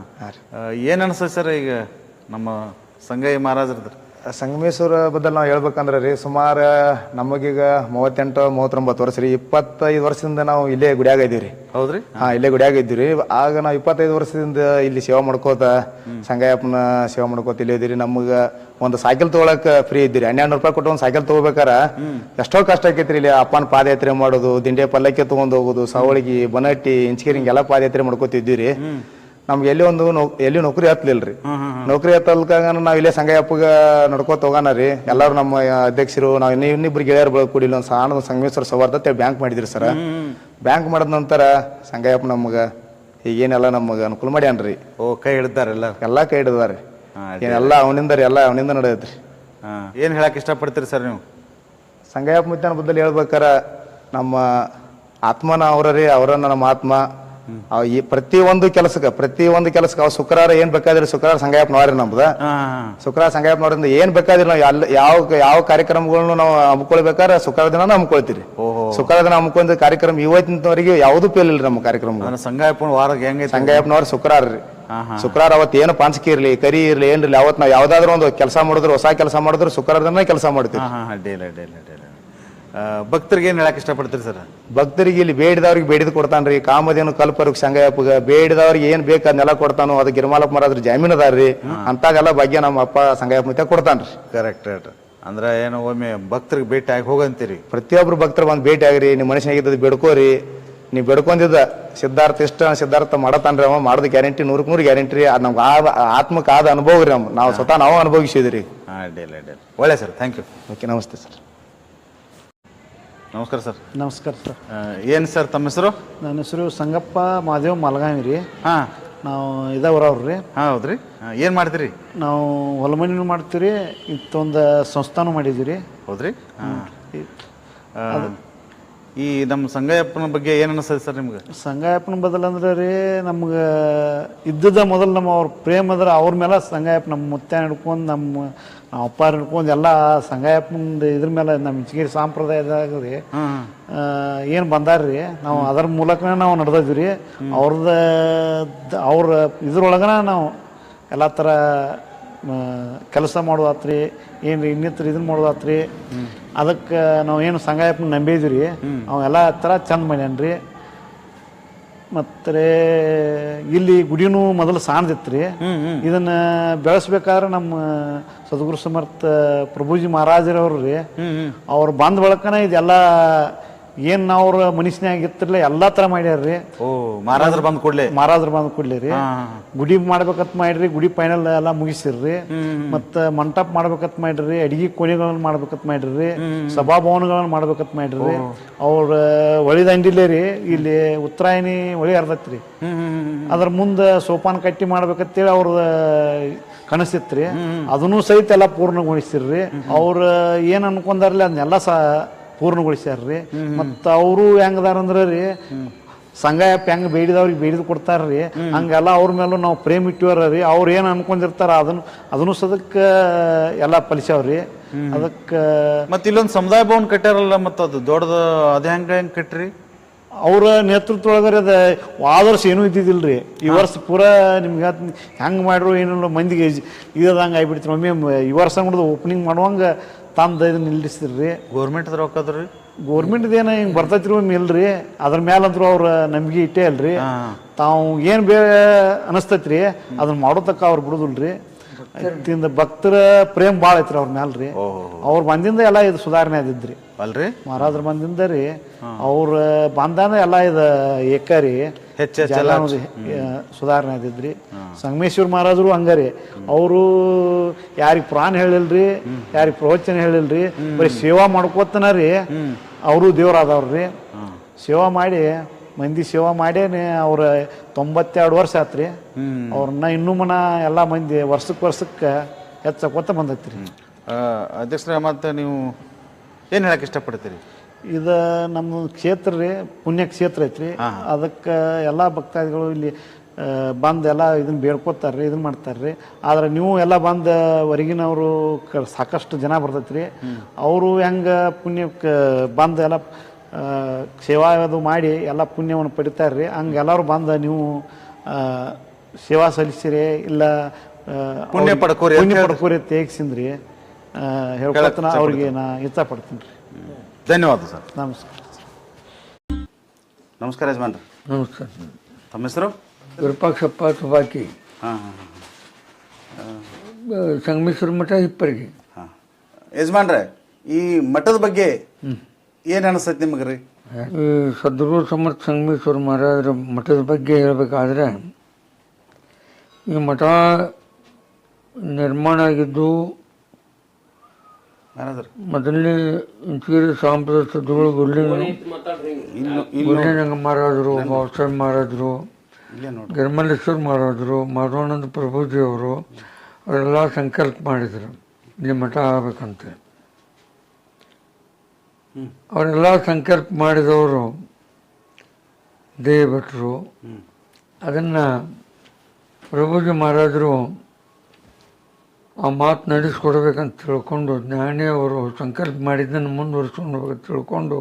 ಏನು ಅನಿಸ್ತದೆ ಸರ್ ಈಗ ನಮ್ಮ ಸಂಗಯ್ಯ ಮಹಾರಾಜರದ್ದು? ಸಂಗಮೇಶ್ವರ ಬದಲು ನಾವು ಹೇಳ್ಬೇಕಂದ್ರೆ ರೀ ಸುಮಾರು ನಮಗೀಗ ಮೂವತ್ತೆಂಟು ಮೂವತ್ತೊಂಬತ್ತು ವರ್ಷ ರೀ ಇಪ್ಪತ್ತೈದು ವರ್ಷದಿಂದ ನಾವು ಇಲ್ಲೇ ಗುಡಿಯಾಗ ಇದೀವಿ ರೀ. ಹೌದ್ರಿ? ಹಾ ಇಲ್ಲೇ ಗುಡಿಯಾಗ ಇದ್ದೀವಿ ರೀ. ಆಗ ನಾವು ಇಪ್ಪತ್ತೈದು ವರ್ಷದಿಂದ ಇಲ್ಲಿ ಸೇವಾ ಮಾಡ್ಕೋತ ಸಂಗಯ್ಯಪ್ಪನ ಸೇವಾ ಮಾಡ್ಕೋತ ಇಲ್ಲೇ ಇದೀರಿ ನಮಗೆ ಒಂದು ಸೈಕಲ್ ತೊಗೊಳಕ್ಕೆ ಫ್ರೀ ಇದ್ದೀರಿ ಹನ್ನೆರಡು ರೂಪಾಯಿ ಕೊಟ್ಟು ಒಂದು ಸೈಕಲ್ ತಗೋಬೇಕಾರ? ಎಷ್ಟೋ ಕಷ್ಟ ಆಕೈತ್ರಿ ಇಲ್ಲಿ ಅಪ್ಪನ ಪಾದಯಾತ್ರೆ ಮಾಡೋದು ದಿಂಡೆ ಪಲ್ಲಕ್ಕಿ ತೊಗೊಂಡು ಹೋಗೋದು ಸವಳಿಗಿ ಬನಟ್ಟಿ ಇಂಚಿಕೇರಿ ಹಿಂಗೆಲ್ಲ ಪಾದಯಾತ್ರೆ ಮಾಡ್ಕೋತಿದ್ದೀವಿ ರೀ. ನಮ್ಗೆ ಎಲ್ಲಿ ಒಂದು ನೌ ಎಲ್ಲಿ ನೌಕರಿ ಹತ್ತಲಿಲ್ಲ ರೀ ನೌಕರಿ ಹತ್ತಲ್ಕಾಗ ನಾವು ಇಲ್ಲೇ ಸಂಘಯಪ್ಪಗ ನಡ್ಕೋತ ಹೋಗೋಣ ರೀ. ಎಲ್ಲರೂ ನಮ್ಮ ಅಧ್ಯಕ್ಷರು ನಾವು ಇನ್ನೂ ಇನ್ನಿಬ್ರು ಗೆಳೆಯರು ಬೆಳಕು ಕೂಡಿಲ್ಲ ಒಂದು ಸಣ್ಣ ಸಂಗಮೇಶ್ವರ ಸೌಹಾರ್ದತೆ ಬ್ಯಾಂಕ್ ಮಾಡಿದ್ರಿ ಸರ್. ಬ್ಯಾಂಕ್ ಮಾಡಿದ ನಂತರ ಸಂಘಯಪ್ಪ ನಮ್ಗೆ ಈಗೇನೆಲ್ಲ ನಮಗೆ ಅನುಕೂಲ ಮಾಡ್ಯಾನ್ರಿ. ಓ ಕೈ ಹಿಡಿದಾರೆ ಎಲ್ಲ ಕೈ ಹಿಡಿದಾರೆ ಏನೆಲ್ಲ ಅವನಿಂದ ರೀ ಎಲ್ಲ ಅವನಿಂದ ನಡೆಯತ್ರಿ ಏನ್ ಹೇಳಕ್ಕೆ ಇಷ್ಟಪಡ್ತೀರಿ ಸರ್ ನೀವು? ಸಂಘಾಯಪ್ಪ ಮುತ್ತನ ಬದಲು ಹೇಳ್ಬೇಕಾರ ನಮ್ಮ ಆತ್ಮನ ಅವರ ರೀ ಅವರನ್ನ ನಮ್ಮ ಆತ್ಮ. ಈ ಪ್ರತಿ ಒಂದು ಕೆಲಸಕ್ಕೆ ಪ್ರತಿ ಒಂದು ಕೆಲಸಕ್ಕೆ ಅವ್ ಶುಕ್ರವಾರ ಏನ್ ಬೇಕಾದ್ರೆ ಶುಕ್ರವಾರ ಸಂಗಯ್ಯಪ್ಪನವ್ರಿ ನಮ್ದು. ನಮ್ದ ಶುಕ್ರವಾರ ನೋಡ್ರಿಂದ ಏನ್ ಬೇಕಾದ್ರೆ ನಾವು ಎಲ್ಲ ಯಾವ ಯಾವ ಕಾರ್ಯಕ್ರಮಗಳನ್ನು ನಾವು ಹಮ್ಮಿಕೊಳ್ಬೇಕಾದ್ರೆ ಶುಕ್ರವಾರ ದಿನ ಹಮ್ಮಿಕೊಳ್ತೀರಿ. ಶುಕ್ರವಾರ ದಿನ ಹಮ್ಮಿಕೊಂಡ ಕಾರ್ಯಕ್ರಮ ಇವತ್ತಿನವರೆಗೆ ಯಾವ್ದು ಪೇಲ್ ಇಲ್ಲ ನಮ್ಮ ಕಾರ್ಯಕ್ರಮ ಸಂಗಾಯಪ್ಪ ವಾರ ವಾರಕ್ಕೆ ಹೆಂಗೈತೆ? ಸಂಗಯ್ಯಪ್ಪನವ್ರ ಶುಕ್ರವಾರ ರೀ. ಶುಕ್ರವಾರ ಅವತ್ತು ಏನು ಪಾಂಚಕಿ ಇರ್ಲಿ ಕರಿ ಇರ್ಲಿ ಏನ್ರಿ ಅವತ್ತು ನಾವು ಯಾವ್ದಾದ್ರು ಒಂದು ಕೆಲಸ ಮಾಡಿದ್ರು ಹೊಸ ಕೆಲಸ ಮಾಡಿದ್ರು ಶುಕ್ರವಾರ ದಿನ ಕೆಲಸ ಮಾಡ್ತೀವಿ. ಭಕ್ತರಿಗೆ ಏನು ಹೇಳಕ್ಕೆ ಇಷ್ಟಪಡ್ತೀರಿ ಸರ್? ಭಕ್ತರಿಗೆ ಇಲ್ಲಿ ಬೇಡಿದವ್ರಿಗೆ ಬೇಡಿದ ಕೊಡ್ತಾನ್ರಿ ಕಾಮದೇನು ಕಲ್ಪರಿಗೆ ಸಂಗಯಪ್ಪಗ ಬೇಡಿದವ್ರಿಗೆ ಏನು ಬೇಕು ಅದನ್ನೆಲ್ಲ ಕೊಡ್ತಾನೋ ಅದು ಗಿರ್ಮಾಲಪ್ಪ ಅದಾರ ಜಾಮೀನದಾರ್ರಿ ಅಂತಾಗೆಲ್ಲ ಭಾಗ್ಯ ನಮ್ಮ ಅಪ್ಪ ಸಂಗಯಪ್ಪ ಮತ್ತೆ ಕೊಡ್ತಾನ್ರಿ. ಕರೆಕ್ಟ್ ಕರೆಕ್ಟ್ ಅಂದ್ರೆ ಏನು ಒಮ್ಮೆ ಭಕ್ತರಿಗೆ ಭೇಟಿ ಆಗಿ ಹೋಗಂತೀರಿ? ಪ್ರತಿಯೊಬ್ರು ಭಕ್ತರು ಬಂದು ಭೇಟಿ ಆಗ್ರಿ ನಿಮ್ಮ ಮನುಷ್ಯನಾಗಿದ್ದು ಬೇಡ್ಕೋರಿ ನೀವು ಬೇಡ್ಕೊಂಡಿದ್ದ ಸಿದ್ಧಾರ್ಥ ಇಷ್ಟ ಸಿದ್ಧಾರ್ಥ ಮಾಡತಾನ್ರಿ ಅವ ಮಾಡೋದು ಗ್ಯಾರಂಟಿ ನೂರಕ್ಕೆ ನೂರು ಗ್ಯಾರಂಟಿ ರೀ ಅದು ನಮ್ಗೆ ಆ ಆತ್ಮಕ್ಕೆ ಆದ ಅನುಭವ ರೀ ನಮ್ಮ ನಾವು ಸ್ವತಃ ನಾವು ಅನುಭವಿಸಿದ್ರಿ. ಹಾಂ ಅಡ್ಡಿಲ್ಲ ಅಡ್ಡಿಲ್ಲ. ಒಳ್ಳೆ ಸರ್ ಥ್ಯಾಂಕ್ ಯು ಓಕೆ ನಮಸ್ತೆ ಸರ್. ನಮಸ್ಕಾರ ಸರ್. ನಮಸ್ಕಾರ ಸರ್. ಏನು ಸರ್ ತಮ್ಮ ಹೆಸರು? ನನ್ನ ಹೆಸರು ಸಂಗಪ್ಪ ಮಾದೇವ್ ಮಲಗಾವಿ ರೀ. ಹಾಂ. ನಾವು ಇದಾವ್ರವ್ರು ರೀ. ಹಾಂ ಹೌದ್ರಿ ಏನು ಮಾಡ್ತೀರಿ? ನಾವು ಹೊಲ ಮಾಡ್ತೀರಿ ಮಾಡ್ತೀವಿ ರೀ ಇತ್ತೊಂದು ಸಂಸ್ಥಾನೂ ಮಾಡಿದ್ದೀವಿ ರೀ ಹೌದ್ರಿ ಹಾಂ ಈ ನಮ್ಮ ಸಂಗಯಪ್ಪನ ಬಗ್ಗೆ ಏನು ಅನಿಸ್ತದೆ ಸರ್ ನಿಮ್ಗೆ? ಸಂಗಾಯಪ್ಪನ ಬದಲು ಅಂದ್ರೆ ರೀ ನಮ್ಗೆ ಇದ್ದದ ಮೊದಲು ನಮ್ಮ ಅವ್ರ ಪ್ರೇಮ ಅಂದ್ರೆ ಅವ್ರ ಮೇಲೆ ಸಂಗಾಯಪ್ಪ ನಮ್ಮ ಮುತ್ತ ಹಿಡ್ಕೊಂಡು ನಮ್ಮ ನಮ್ಮ ಅಪ್ಪ ಹಿಡ್ಕೊಂಡು ಎಲ್ಲ ಸಂಗಾಯಪ್ಪಂದು ಇದ್ರ ಮೇಲೆ ನಮ್ಮ ಇಂಚಗಿರಿ ಸಾಂಪ್ರದಾಯದಾಗ ರೀ ಏನು ಬಂದಾರ್ರಿ ನಾವು ಅದರ ಮೂಲಕನೇ ನಾವು ನಡೆದಿದ್ವಿ ರೀ ಅವ್ರದ ಅವ್ರ ಇದ್ರೊಳಗನ ನಾವು ಎಲ್ಲ ಥರ ಕೆಲಸ ಮಾಡೋದಾತ್ರಿ ಏನು ಇನ್ನಿತರ ಇದನ್ನ ಮಾಡೋದಾತ್ರಿ ಅದಕ್ಕೆ ನಾವು ಏನು ಸಂಗಾಯಪ್ಪನ ನಂಬಿದ್ವಿ ರೀ ಅವೆಲ್ಲ ಥರ ಚಂದ ಮಾಡ್ಯಾನ್ರಿ. ಮತ್ತೆ ಇಲ್ಲಿ ಗುಡಿನೂ ಮೊದಲು ಸಾಣದಿತ್ತು ರೀ ಇದನ್ನ ಬೆಳೆಸ್ಬೇಕಾದ್ರೆ ನಮ್ಮ ಸದ್ಗುರು ಸಮರ್ಥ ಪ್ರಭುಜಿ ಮಹಾರಾಜರವ್ರು ರೀ. ಅವ್ರು ಬಂದ ಬಳಕನ ಇದೆಲ್ಲ ಏನ್ ಅವ್ರ ಮನುಷ್ಯನಾಗ ಇತ್ತಿರ್ಲ ಎಲ್ಲಾ ತರ ಮಾಡ್ಯಾರ್ರಿ. ಓ ಮಹಾರಾಜರು ಬಂದ್ ಕೂಡಲೇ? ಮಹಾರಾಜರು ಬಂದ್ ಕೂಡ್ಲಿ ರೀ. ಗುಡಿ ಮಾಡ್ಬೇಕಂತ ಮಾಡ್ರಿ ಗುಡಿ ಫೈನಲ್ ಎಲ್ಲ ಮುಗಿಸಿರ್ರಿ. ಮತ್ತ ಮಂಟಪ ಮಾಡ್ಬೇಕಂತ ಮಾಡ್ರಿ ಅಡಿಗೆ ಕೋಣೆಗಳನ್ನ ಮಾಡ್ಬೇಕತ್ ಮಾಡ್ರಿ ಸಭಾಭವನಗಳನ್ನ ಮಾಡ್ಬೇಕತ್ ಮಾಡ್ರಿ. ಅವ್ರ ಹೊಳಿ ದಂಡಿಲೇ ರೀ ಇಲ್ಲಿ ಉತ್ತರಾಯಣಿ ಹೊಳಿ ಹರ್ದತ್ರಿ ಅದ್ರ ಮುಂದ ಸೋಪಾನ ಕಟ್ಟಿ ಮಾಡ್ಬೇಕಂತೇಳಿ ಅವ್ರ ಕನಸಿತ್ರಿ. ಅದನ್ನು ಸಹಿತ ಎಲ್ಲ ಪೂರ್ಣಗೊಳಿಸಿರ್ರಿ. ಅವ್ರ ಏನ್ ಅನ್ಕೊಂಡಾರ್ಲಿ ಅದನ್ನೆಲ್ಲ ಸ ಪೂರ್ಣಗೊಳಿಸ್ಯಾರ್ರಿ ಮತ್ತ ಅವರು ಹೆಂಗದಾರ ಅಂದ್ರ ರೀ ಸಂಘಯಪ್ಪ ಹೆಂಗ್ ಬೇಡಿದವ್ರಿಗೆ ಬೇಡಿದ್ ಕೊಡ್ತಾರ್ರಿ. ಹಂಗೆಲ್ಲ ಅವ್ರ ಮೇಲೂ ನಾವು ಪ್ರೇಮ್ ಇಟ್ಟಿವರ ರೀ ಅವ್ರು ಏನು ಅನ್ಕೊಂಡಿರ್ತಾರ ಅದನ್ನು ಅದನ್ನು ಸದಕ್ಕೆ ಎಲ್ಲ ಫಲಿಸ್ಯಾವ್ರಿ ಅದಕ್ಕ ಮತ್ತೆ ಇಲ್ಲೊಂದು ಸಮುದಾಯ ಭವನ ಕಟ್ಟಾರಲ್ಲ ಮತ್ತೆ ಅದು ದೊಡ್ಡದು ಅದು ಹೆಂಗ್ ಹೆಂಗೆ ಕಟ್ರಿ ಅವ್ರ ನೇತೃತ್ವದೊಳಗರೆ ಅದ ಆದ ವರ್ಷ ಏನೂ ಇದ್ದಿದ್ದಿಲ್ರಿ. ಈ ವರ್ಷ ಪೂರಾ ನಿಮ್ಗೆ ಹೆಂಗೆ ಮಾಡ್ರು ಏನಿಲ್ಲ ಮಂದಿಗೆ ಇದಂಗೆ ಆಗ್ಬಿಡ್ತೀವಿ ಒಮ್ಮೆ ಈ ವರ್ಷ ನೋಡಿದ ಓಪನಿಂಗ್ ಮಾಡುವಂಗ ತಂದು ಇದನ್ನ ರೀ ಗೌರ್ಮೆಂಟ್ ರೀ ಗೌರ್ಮೆಂಟ್ ಏನ ಹಿಂಗ್ ಬರ್ತೈತ್ರಿ ಒಮ್ಮೆ ಇಲ್ರಿ ಅದ್ರ ಮೇಲಂತ್ರು ಅವ್ರ ನಂಬಿಕೆ ಇಟ್ಟೇ ಅಲ್ರಿ. ತಾವು ಏನು ಬೇ ಅನಸ್ತೈತ್ರಿ ಅದನ್ನ ಮಾಡೋತಕ್ಕ ಅವ್ರು ಬಿಡುದಿಲ್ರಿ. ತಿಂದ ಭಕ್ತರ ಪ್ರೇಮ್ ಭಾಳ ಐತ್ರಿ ಅವ್ರ ಮ್ಯಾಲ್ರಿ. ಅವ್ರ ಬಂದಿಂದ ಎಲ್ಲ ಇದು ಸುಧಾರಣೆ ಆದಿದ್ರಿ. ಅಲ್ರಿ? ಮಹಾರಾಜರ ಬಂದಿಂದ ರೀ ಅವ್ರ ಬಂದಾನ ಎಲ್ಲ ಇದು ಏಕರಿ. ಹೆಚ್ಚ್ ಸುಧಾರಣೆ ಆದಿದ್ರಿ ಸಂಗಮೇಶ್ವರ ಮಹಾರಾಜರು ಹಂಗಾರಿ. ಅವರು ಯಾರಿಗೆ ಪ್ರಾಣ ಹೇಳಿಲ್ರಿ ಯಾರಿಗೆ ಪ್ರವಚನ ಹೇಳಿಲ್ರಿ ಬರೀ ಸೇವಾ ಮಾಡ್ಕೋತನ ರೀ. ಅವರು ದೇವ್ರಾದವ್ರಿ ಸೇವಾ ಮಾಡಿ ಮಂದಿ ಸೇವಾ ಮಾಡೇನೆ ಅವ್ರ ತೊಂಬತ್ತೆರಡು ವರ್ಷ ಆತ್ರಿ. ಅವ್ರನ್ನ ಇನ್ನೂ ಮನ ಎಲ್ಲ ಮಂದಿ ವರ್ಷಕ್ಕೆ ವರ್ಷಕ್ಕೆ ಹೆಚ್ಚಕೋತ ಬಂದೈತ್ರಿ. ಅಧ್ಯಕ್ಷರ ಮತ್ತೆ ನೀವು ಏನು ಹೇಳಕ್ಕೆ ಇಷ್ಟಪಡ್ತೀರಿ? ಇದು ನಮ್ಮ ಕ್ಷೇತ್ರ ರೀ ಪುಣ್ಯ ಕ್ಷೇತ್ರ ಐತ್ರಿ. ಅದಕ್ಕೆ ಎಲ್ಲ ಭಕ್ತಾದಿಗಳು ಇಲ್ಲಿ ಬಂದು ಎಲ್ಲ ಇದನ್ನ ಬೇಡ್ಕೋತಾರೆ ರೀ ಇದನ್ನ ಮಾಡ್ತಾರೆ ರೀ. ಆದ್ರೆ ನೀವು ಎಲ್ಲ ಬಂದು ಹೊರಗಿನವರು ಕ ಸಾಕಷ್ಟು ಜನ ಬರ್ತೈತೆ ರೀ ಅವರು ಹೆಂಗೆ ಪುಣ್ಯಕ್ಕೆ ಬಂದು ಎಲ್ಲ ಸೇವಾ ಅದು ಮಾಡಿ ಎಲ್ಲ ಪುಣ್ಯವನ್ನು ಪಡಿತಾರೆ ರೀ. ಹಂಗೆ ಎಲ್ಲರೂ ಬಂದು ನೀವು ಸೇವಾ ಸಲ್ಲಿಸಿರಿ ಇಲ್ಲ ಪುಣ್ಯ ಪಡ್ಕೋರಿ ಪುಣ್ಯ. ಪಡ್ಕೋರಿ ತೇಗ್ಸಿಂದ್ರಿ ಹೇಳ್ಕೊಳ್ತಾನ ಅವ್ರಿಗೆ ನಾ ಇಷ್ಟಪಡ್ತೀನಿ ರೀ. ಧನ್ಯವಾದ ಸರ್. ನಮಸ್ಕಾರ. ನಮಸ್ಕಾರ ಯಜಮಾನ್ರಿ. ನಮಸ್ಕಾರ. ತಮ್ಮ ಹೆಸರು? ವಿರೂಪಾಕ್ಷಪ್ಪ ತುಬಾಕಿ ಹಾಂ ಹಾಂ ಸಂಗಮೇಶ್ವರ ಮಠ ಹಿಪ್ಪರಿಗೆ. ಹಾಂ. ಯಜಮಾನ್ರೆ ಈ ಮಠದ ಬಗ್ಗೆ ಏನು ಅನಿಸ್ತೈತಿ ನಿಮಗೆ ರೀ ಈ ಸದ್ಗುರು ಸಮರ್ಥ ಸಂಗಮೇಶ್ವರ ಮಹಾರಾಜರ ಮಠದ ಬಗ್ಗೆ ಹೇಳಬೇಕಾದ್ರೆ ಈ ಮಠ ನಿರ್ಮಾಣ ಆಗಿದ್ದು ಮೊದಲನೇ ಇಂಚಗಿರಿ ಸಾಂಪ್ರದಾಯ ಸದ್ಗುರು ಗುರುಲಿ ಇನ್ನು ಗುರುಲಿಂಗ ಮಹಾರಾಜರು ಬಾಬಾಸಾಹೇಬ್ ಮಹಾರಾಜರು ಗರ್ಮಲೇಶ್ವರ್ ಮಹಾರಾಜರು ಮಾಧವಾನಂದ ಪ್ರಭುಜಿ ಅವರು ಅವರೆಲ್ಲ ಸಂಕಲ್ಪ ಮಾಡಿದರು. ನಿಮ್ಮ ಮಠ ಆಗಬೇಕಂತೆ. ಅವರೆಲ್ಲ ಸಂಕಲ್ಪ ಮಾಡಿದವರು ದೇವಭಟ್ರು. ಅದನ್ನು ಪ್ರಭುಜಿ ಮಹಾರಾಜರು ಆ ಮಾತು ನಡೆಸ್ಕೊಡ್ಬೇಕಂತ ತಿಳ್ಕೊಂಡು ಜ್ಞಾನಿ ಅವರು ಸಂಕಲ್ಪ ಮಾಡಿದ್ದನ್ನು ಮುಂದುವರಿಸ್ಕೊಂಡು ಹೋಗಿ ತಿಳ್ಕೊಂಡು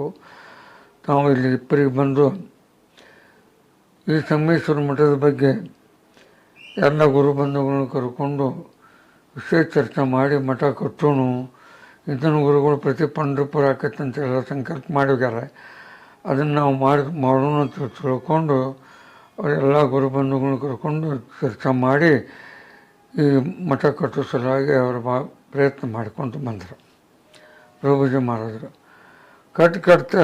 ತಾವು ಇಲ್ಲಿ ಇಬ್ಬರಿಗೆ ಬಂದು ಈ ಸಂಗಮೇಶ್ವರ ಮಠದ ಬಗ್ಗೆ ಎಲ್ಲ ಗುರು ಬಂಧುಗಳನ್ನು ಕರ್ಕೊಂಡು ವಿಶೇಷ ಚರ್ಚೆ ಮಾಡಿ ಮಠ ಕಟ್ಟೋಣ. ಇದನ್ನು ಗುರುಗಳು ಪ್ರತಿ ಪಂಡ್ರಪುರ ಅಂತ ಎಲ್ಲ ಸಂಕಲ್ಪ ಮಾಡಿದ್ದಾರೆ ಅದನ್ನು ನಾವು ಮಾಡಿ ಮಾಡೋಣ ಅಂತ ತಿಳ್ಕೊಂಡು ಅವರೆಲ್ಲ ಗುರು ಬಂಧುಗಳನ್ನು ಕರ್ಕೊಂಡು ಚರ್ಚೆ ಮಾಡಿ ಈ ಮಠ ಕಟ್ಟೋ ಸಲುವಾಗಿ ಅವರು ಬಾ ಪ್ರಯತ್ನ ಮಾಡ್ಕೊಂಡು ಬಂದರು. ಪ್ರಭುಜಿ ಮಹಾರಾಜರು. ಕಟ್ ಕಟ್ತಾ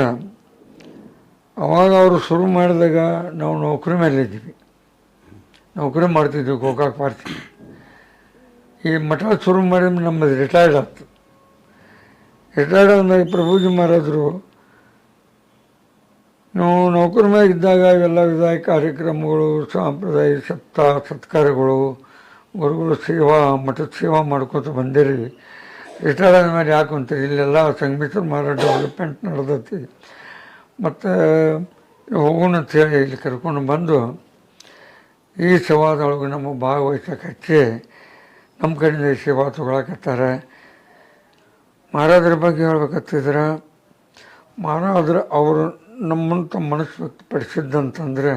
ಅವಾಗ ಅವರು ಶುರು ಮಾಡಿದಾಗ ನಾವು ನೌಕರಿ ಮೇಲೆ ಇದ್ದೀವಿ. ನೌಕರಿ ಮಾಡ್ತಿದ್ವಿ, ಗೋಕಾಕ್ ಪಾರ್ಟಿ ಈ ಮಠ ಶುರು ಮಾಡಿ ನಮ್ಮದು ರಿಟೈರ್ಡ್ ಆಯ್ತು. ರಿಟೈರ್ಡ್ ಆದ್ಮೇಲೆ ಪ್ರಭುಜಿ ಮಹಾರಾಜರು ನಾವು ನೌಕರಿ ಮೇಲೆ ಇದ್ದಾಗ ಇವೆಲ್ಲ ವಿಧಾಯ ಕಾರ್ಯಕ್ರಮಗಳು, ಸಾಂಪ್ರದಾಯಿಕ ಸಪ್ತ ಸತ್ಕಾರಗಳು ಗುರುಗಳು ಸೇವಾ, ಮಠದ ಸೇವಾ ಮಾಡ್ಕೊತ ಬಂದಿರಿ. ರಿಟೈರ್ ಆದ್ಮೇಲೆ ಯಾಕೆ ಅಂತೀರಿ ಇಲ್ಲೆಲ್ಲ ಸಂಗೀತ ಮಾರಾಟ ಡೆವಲಪ್ಮೆಂಟ್ ನಡೆದೈತಿ. ಮತ್ತು ಹೋಗೋಣ ಅಂತ ಹೇಳಿ ಇಲ್ಲಿ ಕರ್ಕೊಂಡು ಬಂದು ಈ ಸೇವಾದೊಳಗೆ ನಮ್ಮ ಭಾಗವಹಿಸಕ್ಕೆ ನಮ್ಮ ಕಡೆಯಿಂದ ಈ ಸೇವಾ ತೊಗೊಳಕತ್ತಾರೆ. ಮಹಾರಾಜರ ಬಗ್ಗೆ ಹೇಳ್ಬೇಕತ್ತಿದ್ರೆ ಮಹಾರಾಜರು ಅವರು ನಮ್ಮಂತ ಮನಸ್ಸು ವ್ಯಕ್ತಪಡಿಸಿದ್ದಂತಂದರೆ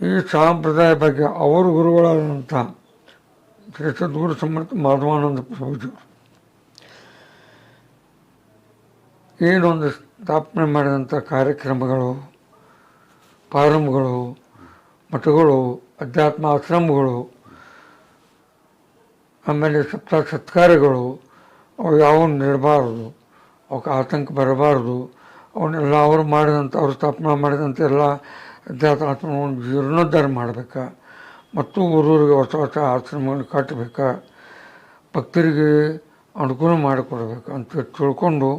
ಈ ಸಂಪ್ರದಾಯ ಬಗ್ಗೆ ಅವರು ಗುರುಗಳಾದಂಥ ಶ್ರೀ ಸದ್ಗುರು ಸಮರ್ಥ ಮಾಧವಾನಂದ ಪ್ರಭುಜರು ಏನೊಂದು ಸ್ಥಾಪನೆ ಮಾಡಿದಂಥ ಕಾರ್ಯಕ್ರಮಗಳು, ಪ್ರಾರಂಭಗಳು, ಮಠಗಳು, ಅಧ್ಯಾತ್ಮ ಆಶ್ರಮಗಳು, ಆಮೇಲೆ ಸಪ್ತ ಸತ್ಕಾರಗಳು ಅವು ಯಾವ ನೀಡಬಾರ್ದು ಅವಕ್ಕೆ ಆತಂಕ ಬರಬಾರ್ದು, ಅವನ್ನೆಲ್ಲ ಅವರು ಮಾಡಿದಂಥ, ಅವರು ಸ್ಥಾಪನೆ ಮಾಡಿದಂಥ ಎಲ್ಲ ಅಧ್ಯಾತ್ಮ ಆಶ್ರಮವನ್ನು ಜೀರ್ಣೋದ್ಧಾರ ಮಾಡಬೇಕಾ, ಮತ್ತು ಊರೂರಿಗೆ ಹೊಸ ಹೊಸ ಆಶ್ರಮವನ್ನು ಕಟ್ಟಬೇಕಾ ಭಕ್ತರಿಗೆ ಅನುಕೂಲ ಮಾಡಿಕೊಡ್ಬೇಕು ಅಂತ ತಿಳ್ಕೊಂಡು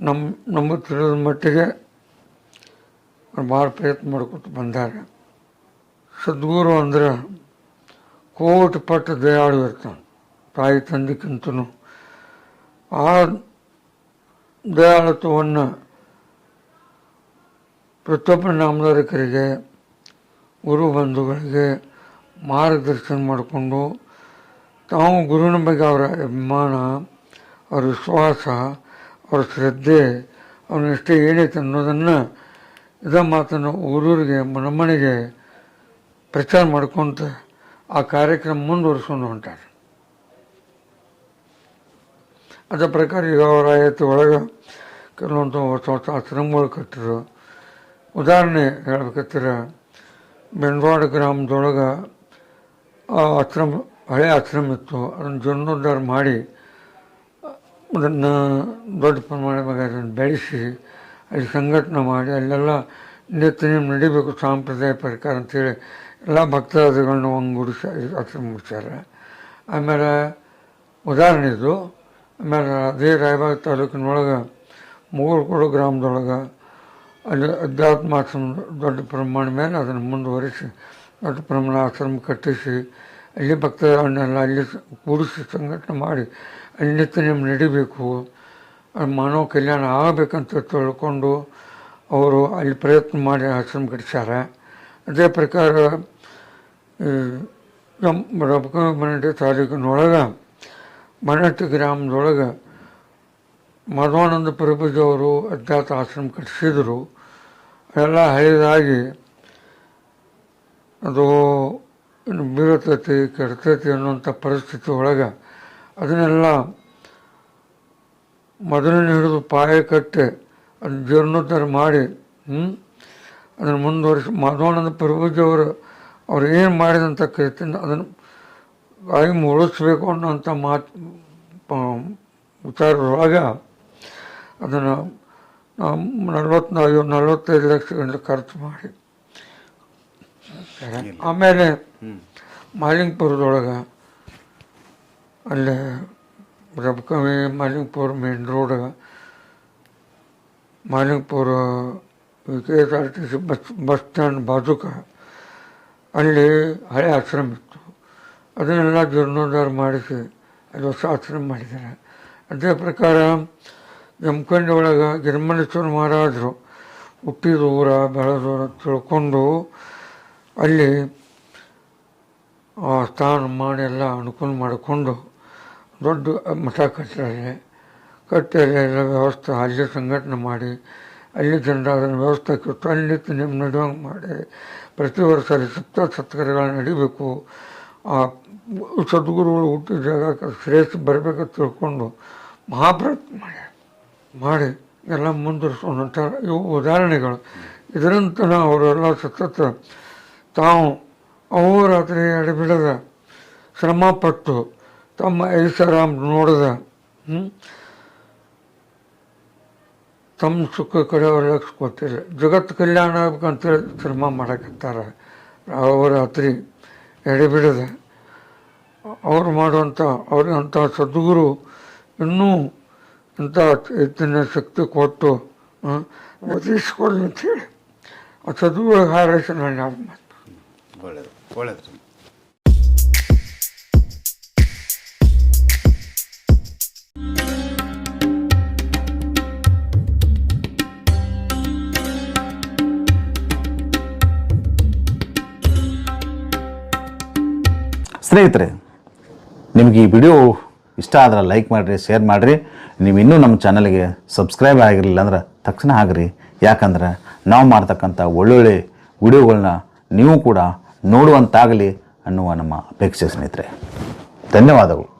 ನಮ್ಮ ನಮ್ಮ ತಿಳಿದ ಮಟ್ಟಿಗೆ ಭಾಳ ಪ್ರಯತ್ನ ಮಾಡ್ಕೊತ ಬಂದಾರೆ. ಸದ್ಗುರು ಅಂದರೆ ಕೋಟಿ ಪಟ್ಟು ದಯಾಳು ಇರ್ತಾನೆ, ತಾಯಿ ತಂದೆಕ್ಕಿಂತನೂ ಆ ದಯಾಳತ್ವವನ್ನು ಪ್ರತಿಯೊಬ್ಬ ನಾಮಧಾರಕರಿಗೆ ಗುರು ಬಂಧುಗಳಿಗೆ ಮಾರ್ಗದರ್ಶನ ಮಾಡಿಕೊಂಡು ತಾವು ಗುರುವಿನ ಬಗ್ಗೆ ಅವರ ಅಭಿಮಾನ, ಅವರ ವಿಶ್ವಾಸ, ಅವರ ಶ್ರದ್ಧೆ, ಅವನ ಇಷ್ಟ ಏನೈತೆ ಅನ್ನೋದನ್ನು, ಇದ ಮಾತನ್ನು ಊರೂರಿಗೆ, ಮನಮನೆಗೆ ಪ್ರಚಾರ ಮಾಡ್ಕೊತ ಆ ಕಾರ್ಯಕ್ರಮ ಮುಂದುವರಿಸ್ಕೊಂಡು ಹೊಂಟಾರೆ. ಅದ ಪ್ರಕಾರ ಈಗ ಅವರ ಆಯತ್ತು ಒಳಗೆ ಕೆಲವೊಂದು ಹೊಸ ಹೊಸ ಆಶ್ರಮಗಳು ಕಟ್ಟರು ಉದಾಹರಣೆ ಹೇಳ್ಬೇಕತ್ತರ ಬೆನ್ವಾಡ ಗ್ರಾಮದೊಳಗೆ ಆಶ್ರಮ, ಹಳೆ ಆಶ್ರಮ ಇತ್ತು. ಅದನ್ನು ಜೀರ್ಣೋದ್ಧಾರ ಮಾಡಿ, ಅದನ್ನು ದೊಡ್ಡ ಪ್ರಮಾಣದಾಗ ಅದನ್ನು ಬೆಳೆಸಿ, ಅಲ್ಲಿ ಸಂಘಟನೆ ಮಾಡಿ, ಅಲ್ಲೆಲ್ಲ ನಿತ್ಯ ನಿಮ್ಮ ನಡಿಬೇಕು ಸಾಂಪ್ರದಾಯ ಪ್ರಕಾರ ಅಂತೇಳಿ ಎಲ್ಲ ಭಕ್ತಾದಿಗಳನ್ನ ಒಂದುಗೂಡಿಸಿ ಆಶ್ರಮ ಮುಗಿಸ್ಯಾರ. ಆಮೇಲೆ ಉದಾಹರಣೆ ಇದು. ಆಮೇಲೆ ಅದೇ ರಾಯಬಾಗ ತಾಲೂಕಿನೊಳಗೆ ಮುಗುಳ್ಕೊಡು ಗ್ರಾಮದೊಳಗೆ ಅಲ್ಲಿ ಅಧ್ಯಾತ್ಮ ಆಶ್ರಮ ದೊಡ್ಡ ಪ್ರಮಾಣ ಮೇಲೆ ಅದನ್ನು ಮುಂದುವರಿಸಿ, ದೊಡ್ಡ ಪ್ರಮಾಣ ಆಶ್ರಮ ಕಟ್ಟಿಸಿ, ಅಲ್ಲಿ ಭಕ್ತರನ್ನೆಲ್ಲ ಅಲ್ಲಿ ಕೂಡಿಸಿ ಸಂಘಟನೆ ಮಾಡಿ ಅಲ್ಲಿ ನಿತ್ಯ ನಿಮ್ಮ ನಡಿಬೇಕು ಮಾನವ ಕಲ್ಯಾಣ ಆಗಬೇಕಂತ ತಿಳ್ಕೊಂಡು ಅವರು ಅಲ್ಲಿ ಪ್ರಯತ್ನ ಮಾಡಿ ಆಶ್ರಮ ಕಟ್ಟಿಸ್ಯಾರ. ಅದೇ ಪ್ರಕಾರ ನಮ್ಮ ರಬಕ ಮನಟಿ ತಾಲೂಕಿನೊಳಗೆ ಮನಟಿ ಗ್ರಾಮದೊಳಗೆ ಮಾಧವಾನಂದ ಪ್ರಭುಜವರು ಅಧ್ಯಾತ ಆಶ್ರಮ ಕಟ್ಟಿಸಿದರು. ಎಲ್ಲ ಹಳೆಯದಾಗಿ ಅದು ಬೀಳತೈತಿ ಕೆಡ್ತೈತಿ ಅನ್ನುವಂಥ ಪರಿಸ್ಥಿತಿ ಒಳಗೆ ಅದನ್ನೆಲ್ಲ ಮೊದಲನೇ ಹಿಡಿದು ಪಾಯ ಕಟ್ಟಿ ಅದನ್ನ ಜೀರ್ಣೋದ್ಧಾರ ಮಾಡಿ ಅದನ್ನು ಮುಂದುವರಿಸಿ ಮಾಧವಾನಂದ ಪ್ರಭುಜವರು ಅವ್ರು ಏನು ಮಾಡಿದಂಥ ಕೃತಿನ ಅದನ್ನು ಕಾಯಂ ಉಳಿಸ್ಬೇಕು ಅನ್ನೋಂಥ ಮಾತು ವಿಚಾರದೊಳಗೆ ಅದನ್ನು ನಲ್ವತ್ತು ನಲ್ವತ್ತೈದು ಲಕ್ಷ ಗಂಟೆ ಖರ್ಚು ಮಾಡಿ. ಆಮೇಲೆ ಮಾಲಿಂಗ್ಪುರದೊಳಗೆ ಅಲ್ಲೇ Rabkavi Mahalingpur main road Mahalingpur K S R T C bus bus stand ಬಾಜುಕ ಅಲ್ಲಿ ಹಳೆ ಆಶ್ರಮ ಇತ್ತು. ಅದನ್ನೆಲ್ಲ ಜೀರ್ಣೋದ್ಧಾರ ಮಾಡಿಸಿ ಅಲ್ಲಿ ಹೊಸ ಆಶ್ರಮ ಮಾಡಿದ್ದಾರೆ. ಅದೇ ಪ್ರಕಾರ ಜಮಖಂಡಿ ಒಳಗೆ ಮಹಾರಾಜರು ಹುಟ್ಟಿದ ಊರ, ಬೆಳೆದೂರ ತಿಳ್ಕೊಂಡು ಅಲ್ಲಿ ಆ ಸ್ಥಾನ ಮಾಡಿ ಎಲ್ಲ ಅನುಕೂಲ ಮಾಡಿಕೊಂಡು ದೊಡ್ಡ ಮಠ ಕಟ್ಟಿದ್ದಾರೆ. ಕಟ್ಟಿ ಎಲ್ಲ ವ್ಯವಸ್ಥೆ ಅಲ್ಲಿ ಸಂಘಟನೆ ಮಾಡಿ, ಅಲ್ಲಿ ಜನರ ಅದನ್ನು ವ್ಯವಸ್ಥೆ ಕೊಟ್ಟು ಅಲ್ಲಿ ನಿಮ್ಮ ನಡೆಯುವಂಗೆ ಮಾಡಿ, ಪ್ರತಿ ವರ್ಷ ಅಲ್ಲಿ ಸಪ್ತ ಸತ್ಕಾರಗಳು ನಡಿಬೇಕು. ಆ ಸದ್ಗುರುಗಳು ಹುಟ್ಟಿದ ಜಾಗಕ್ಕೆ ಶ್ರೇಷ್ಠ ಬರಬೇಕಂತ ತಿಳ್ಕೊಂಡು ಮಹಾಪ್ರಯತ್ನ ಮಾಡಿ ಮಾಡಿ ಎಲ್ಲ ಮುಂದುವರಿಸುವಂಥ ಇವು ಉದಾಹರಣೆಗಳು. ಇದರಂತನ ಅವರೆಲ್ಲ ಸತತ ತಾವು ಅವರಾತ್ರಿ ಎಡಬಿಡದ ಶ್ರಮಪಟ್ಟು ತಮ್ಮ ಐಷಾರಾಮ್ ನೋಡದ? ತಮ್ಮ ಸುಖ ಕಡೆ ಕೊಟ್ಟಿಲ್ಲ ಜಗತ್ತು ಕಲ್ಯಾಣ ಆಗ್ಬೇಕಂತೇಳಿ ಶ್ರಮ ಮಾಡಕತ್ತಾರ. ಅವರಾತ್ರಿ ಎಡೆಬಿಡದೆ. ಅವ್ರು ಮಾಡುವಂಥ ಅವ್ರಿಗಂಥ ಸದ್ಗುರು ಇನ್ನೂ ಇಂಥ ಚೈತನ್ಯ ಶಕ್ತಿ ಕೊಟ್ಟು ಒದಗಿಸ್ಕೊಡ್ಲಿ ಅಂತೇಳಿ ಆ ಸದ್ಗುರು ಹಾರೈಸಿ ನಾನು ಯಾರು ಮಾತು ಒಳ್ಳೇದು ಒಳ್ಳೇದು ಸ್ನೇಹಿತರೆ, ನಿಮಗೆ ಈ ವಿಡಿಯೋ ಇಷ್ಟ ಆದ್ರೆ ಲೈಕ್ ಮಾಡಿರಿ, ಶೇರ್ ಮಾಡಿರಿ. ನೀವು ಇನ್ನೂ ನಮ್ಮ ಚಾನಲ್ಗೆ ಸಬ್ಸ್ಕ್ರೈಬ್ ಆಗಿರಲಿಲ್ಲ ಅಂದ್ರೆ ತಕ್ಷಣ ಆಗ್ರಿ. ಯಾಕಂದ್ರೆ ನಾವು ಮಾಡ್ತಕ್ಕಂಥ ಒಳ್ಳೊಳ್ಳೆ ವಿಡಿಯೋಗಳನ್ನ ನೀವು ಕೂಡ ನೋಡುವಂತಾಗಲಿ ಅನ್ನುವ ನಮ್ಮ ಅಪೇಕ್ಷೆ ಸ್ನೇಹಿತರೆ. ಧನ್ಯವಾದಗಳು.